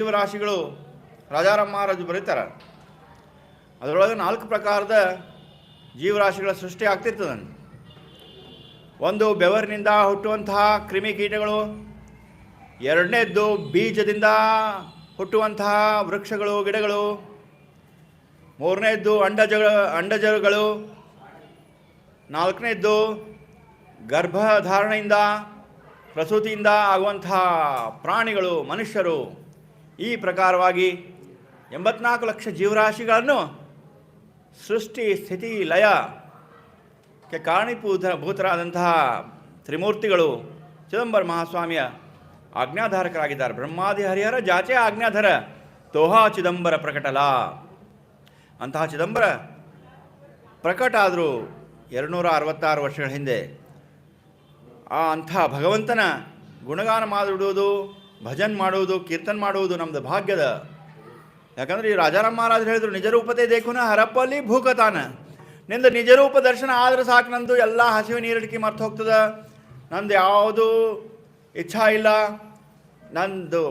ಜೀವರಾಶಿಗಳು ರಾಜಾರಾಮ್ ಮಹಾರಾಜು ಬರೀತಾರೆ. ಅದರೊಳಗೆ ನಾಲ್ಕು ಪ್ರಕಾರದ ಜೀವರಾಶಿಗಳ ಸೃಷ್ಟಿ ಆಗ್ತಿರ್ತದೆ. ಒಂದು, ಬೆವರಿನಿಂದ ಹುಟ್ಟುವಂತಹ ಕ್ರಿಮಿಕೀಟಗಳು ಎರಡನೇದ್ದು, ಬೀಜದಿಂದ ಹುಟ್ಟುವಂತಹ ವೃಕ್ಷಗಳು, ಗಿಡಗಳು. ಮೂರನೇದ್ದು, ಅಂಡಜ ಅಂಡಜಗಳು ನಾಲ್ಕನೇದ್ದು, ಗರ್ಭಧಾರಣೆಯಿಂದ, ಪ್ರಸೂತಿಯಿಂದ ಆಗುವಂತಹ ಪ್ರಾಣಿಗಳು, ಮನುಷ್ಯರು. ಈ ಪ್ರಕಾರವಾಗಿ ಎಂಬತ್ನಾಲ್ಕು ಲಕ್ಷ ಜೀವರಾಶಿಗಳನ್ನು ಸೃಷ್ಟಿ, ಸ್ಥಿತಿ ಲಯಕ್ಕೆ ಕಾರಣೀಭೂತ, ಭೂತರಾದಂತಹ ತ್ರಿಮೂರ್ತಿಗಳು ಚಿದಂಬರ ಮಹಾಸ್ವಾಮಿಯ ಆಜ್ಞಾಧಾರಕರಾಗಿದ್ದಾರೆ. ಬ್ರಹ್ಮಾದಿ ಹರಿಹರ, ಜಾಚೆ ಆಜ್ಞಾಧರ, ತೋಹಾ ಚಿದಂಬರ ಪ್ರಕಟಲ. ಅಂತಹ ಚಿದಂಬರ ಪ್ರಕಟ ಆದರೂ ಎರಡುನೂರ ಅರವತ್ತಾರು ವರ್ಷಗಳ ಹಿಂದೆ ಆ ಅಂಥ ಭಗವಂತನ ಗುಣಗಾನ ಮಾಡಿಡುವುದು ಭಜನ್ ಮಾಡುವುದು, ಕೀರ್ತನ್ ಮಾಡುವುದು ನಮ್ಮದು ಭಾಗ್ಯದ. ಯಾಕಂದ್ರೆ ಈ ರಾಜಾರಾಮ್ ಮಹಾರಾಜರು ಹೇಳಿದ್ರು, ನಿಜರೂಪತೆ ದೇಖುನ ಹರಪ್ಪಲ್ಲಿ ಭೂಕತಾನ ನಿಂದು ನಿಜರೂಪ ದರ್ಶನ ಆದ್ರೆ ಸಾಕು, ನಂದು ಎಲ್ಲ ಹಸಿವು ನೀರಡಿಕೆ ಮರ್ತು ಹೋಗ್ತದ. ನಂದು ಯಾವುದು ಇಚ್ಛಾ ಇಲ್ಲ. ನಂದು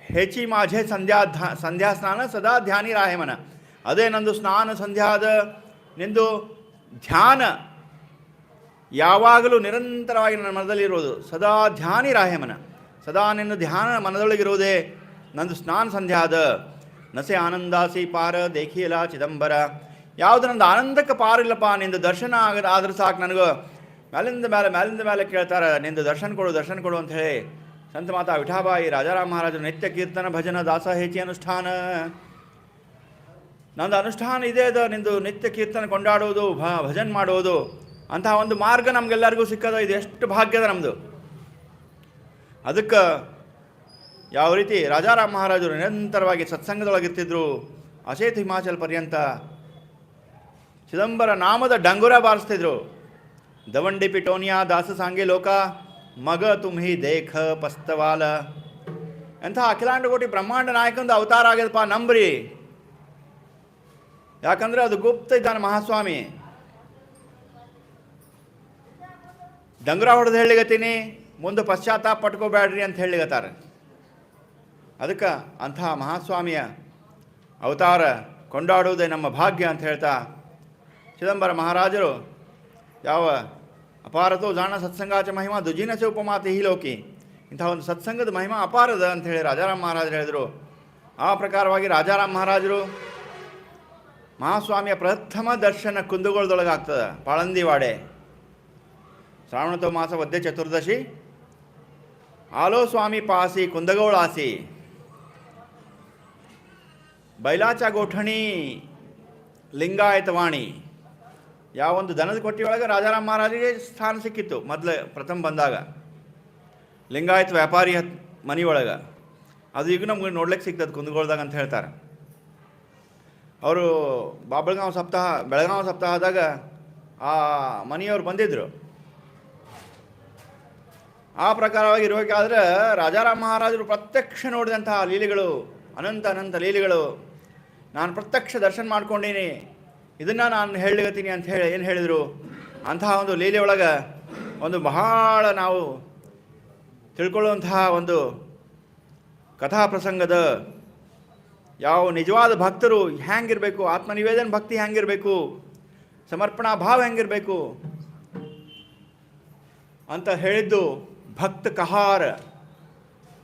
ಹೆಚ್ಚಿ ಮಾಝೆ ಸಂಧ್ಯಾ ಸಂಧ್ಯಾ ಸ್ನಾನ ಸದಾ ಧ್ಯಾನಿ ರಾಯಮನ. ಅದೇ ನಂದು ಸ್ನಾನ ಸಂಧ್ಯಾದ, ನಿಂದು ಧ್ಯಾನ ಯಾವಾಗಲೂ ನಿರಂತರವಾಗಿ ನನ್ನ ಮನದಲ್ಲಿರೋದು. ಸದಾ ಧ್ಯಾನಿ ರಾಹೇಮನ ಸದಾ ನಿನ್ನ ಧ್ಯಾನ ಮನದೊಳಗಿರುವುದೇ. ನಂದು ಸ್ನಾನ ಸಂಧ್ಯಾದ. ನಸೆ ಆನಂದಾಸಿ ಪಾರ ದೇಖಿಯಲ ಚಿದಂಬರ. ಯಾವುದು ನಂದು ಆನಂದಕ್ಕೆ ಪಾರಿಲ್ಲಪ್ಪ, ನಿಂದು ದರ್ಶನ ಆಗದ ಆದರೂ ಸಾಕು ನನಗೆ. ಮೇಲಿಂದ ಮೇಲೆ ಮೇಲಿಂದ ಮೇಲೆ ಕೇಳ್ತಾರೆ, ನಿಂದು ದರ್ಶನ ಕೊಡು ದರ್ಶನ ಕೊಡು ಅಂತ ಹೇಳಿ. ಸಂತ ಮಾತಾ ವಿಠಾಬಾಯಿ, ರಾಜಾರಾಮ ಮಹಾರಾಜರು ನಿತ್ಯ ಕೀರ್ತನ ಭಜನ ದಾಸ ಹೇಚಿ ಅನುಷ್ಠಾನ. ನಂದು ಅನುಷ್ಠಾನ ಇದೆ ಅದ, ನಿಂದು ನಿತ್ಯ ಕೀರ್ತನ ಕೊಂಡಾಡುವುದು, ಭ ಭಜನ್ ಮಾಡುವುದು. ಅಂತಹ ಒಂದು ಮಾರ್ಗ ನಮಗೆಲ್ಲರಿಗೂ ಸಿಕ್ಕದ, ಇದು ಎಷ್ಟು ಭಾಗ್ಯದ ನಮ್ಮದು ಅದಕ್ಕೆ ಯಾವ ರೀತಿ ರಾಜಾರಾಮ್ ಮಹಾರಾಜರು ನಿರಂತರವಾಗಿ ಸತ್ಸಂಗದೊಳಗಿರ್ತಿದ್ರು, ಅಶೇತ್ ಹಿಮಾಚಲ್ ಪರ್ಯಂತ ಚಿದಂಬರ ನಾಮದ ಡಂಗುರ ಬಾರಿಸ್ತಿದ್ರು. ದವಂಡಿ ಪಿಟೋನಿಯಾ, ದಾಸ ಸಾಂಗೆ ಲೋಕ, ಮಗ ತುಮ್ಹಿ ದೇಖ ಪಸ್ತವಾಲ. ಎಂಥ ಅಖಿಲಾಂಡಕೋಟಿ ಬ್ರಹ್ಮಾಂಡ ನಾಯಕಂದು ಅವತಾರ ಆಗ್ಯದಪ್ಪ, ನಂಬ್ರಿ. ಯಾಕಂದ್ರೆ ಅದು ಗುಪ್ತ ಇದ್ದಾನೆ ಮಹಾಸ್ವಾಮಿ. ಡಂಗುರ ಹೊಡೆದು ಹೇಳಿಗತ್ತೀನಿ ಮುಂದೆ ಪಶ್ಚಾತ್ತಾಪ ಪಟ್ಕೋಬೇಡ್ರಿ ಅಂತ ಹೇಳಿಗತ್ತಾರೆ ಅದಕ್ಕೆ ಅಂಥ ಮಹಾಸ್ವಾಮಿಯ ಅವತಾರ ಕೊಂಡಾಡುವುದೇ ನಮ್ಮ ಭಾಗ್ಯ ಅಂತ ಹೇಳ್ತಾ ಚಿದಂಬರ ಮಹಾರಾಜರು ಯಾವ ಅಪಾರತೋ ಜಾಣ ಸತ್ಸಂಗಾಚ ಮಹಿಮಾ ದುಜಿನ ಚ ಉಪಮಾತಿ ಹೀ ಲೋಕಿ ಇಂಥ ಒಂದು ಸತ್ಸಂಗದ ಮಹಿಮಾ ಅಪಾರದ ಅಂತ ಹೇಳಿ ರಾಜಾರಾಮ್ ಮಹಾರಾಜರು ಹೇಳಿದರು. ಆ ಪ್ರಕಾರವಾಗಿ ರಾಜಾರಾಮ್ ಮಹಾರಾಜರು ಮಹಾಸ್ವಾಮಿಯ ಪ್ರಥಮ ದರ್ಶನ ಕುಂದುಗೋಳದೊಳಗಾಗ್ತದೆ ಪಾಳಂದಿವಾಡೆ ಶ್ರಾವಣತೋ ಮಾಸ ವದ್ಯ ಚತುರ್ದಶಿ ಆಲೋ ಸ್ವಾಮಿ ಪಾಸಿ ಕುಂದಗೋಳಾಸಿ ಬೈಲಾಚ ಗೋಠಣಿ, ಲಿಂಗಾಯತವಾಣಿ. ಯಾವೊಂದು ದನದ ಕೊಟ್ಟಿಯೊಳಗೆ ರಾಜಾರಾಮ್ ಮಹಾರಾಜರಿಗೆ ಸ್ಥಾನ ಸಿಕ್ಕಿತ್ತು ಮೊದಲು ಪ್ರಥಮ ಬಂದಾಗ. ಲಿಂಗಾಯತ ವ್ಯಾಪಾರಿ ಹತ್ ಮನೆಯೊಳಗೆ. ಅದು ಈಗ ನಮ್ಗೆ ನೋಡ್ಲಿಕ್ಕೆ ಸಿಗ್ತದೆ ಕುಂದಗೋಳದಾಗ ಅಂತ ಹೇಳ್ತಾರೆ. ಅವರು ಬಾಬಳಗಾಂವ್ ಸಪ್ತಾಹ, ಬೆಳಗಾವಿ ಸಪ್ತಾಹದಾಗ ಆ ಮನೆಯವರು ಬಂದಿದ್ದರು ಆ ಪ್ರಕಾರವಾಗಿ ಇರಬೇಕಾದ್ರೆ ರಾಜಾರಾಮ ಮಹಾರಾಜರು ಪ್ರತ್ಯಕ್ಷ ನೋಡಿದಂತಹ ಲೀಲೆಗಳು, ಅನಂತ ಅನಂತ ಲೀಲೆಗಳು. ನಾನು ಪ್ರತ್ಯಕ್ಷ ದರ್ಶನ ಮಾಡ್ಕೊಂಡೀನಿ. ಇದನ್ನು ನಾನು ಹೇಳಗತ್ತೀನಿ ಅಂತ ಹೇಳಿ ಏನು ಹೇಳಿದರು? ಅಂತಹ ಒಂದು ಲೀಲೆ ಒಳಗೆ ಒಂದು ಬಹಳ ನಾವು ತಿಳ್ಕೊಳ್ಳುವಂತಹ ಒಂದು ಕಥಾ ಪ್ರಸಂಗದ ಯಾವ ನಿಜವಾದ ಭಕ್ತರು ಹ್ಯಾಂಗಿರಬೇಕು, ಆತ್ಮನಿವೇದನ ಭಕ್ತಿ ಹ್ಯಾಂಗಿರಬೇಕು, ಸಮರ್ಪಣಾ ಭಾವ ಹೆಂಗಿರಬೇಕು ಅಂತ ಹೇಳಿದ್ದು ಭಕ್ತ ಕಹಾರ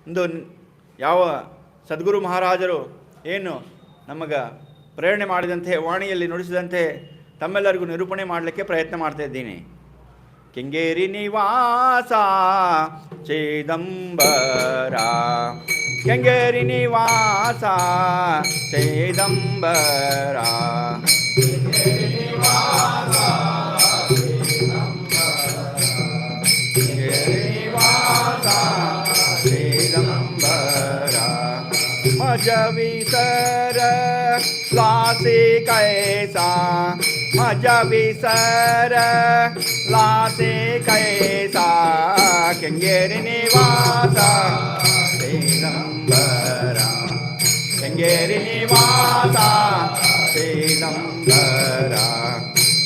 ಒಂದು ಯಾವ ಸದ್ಗುರು ಮಹಾರಾಜರು ಏನು ನಮಗೆ ಪ್ರೇರಣೆ ಮಾಡಿದಂತೆ, ವಾಣಿಯಲ್ಲಿ ನುಡಿಸಿದಂತೆ ತಮ್ಮೆಲ್ಲರಿಗೂ ನಿರೂಪಣೆ ಮಾಡಲಿಕ್ಕೆ ಪ್ರಯತ್ನ ಮಾಡ್ತಾ ಇದ್ದೀನಿ. ಕೆಂಗೇರಿ ನಿವಾಸ, ಚೇದಂಬರ. ಕೆಂಗೇರಿ ನಿವಾಸ, ಚೇದಂಬರ. विसर लासे कैसा? मज विसर लासे कैसा? गंगेर निवासा दिगंबरा गंगेर निवासा दिगंबरा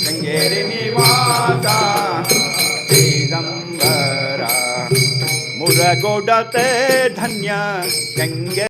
गंगेर निवासा दिगंबरा मुरगोडते धन्य गंगे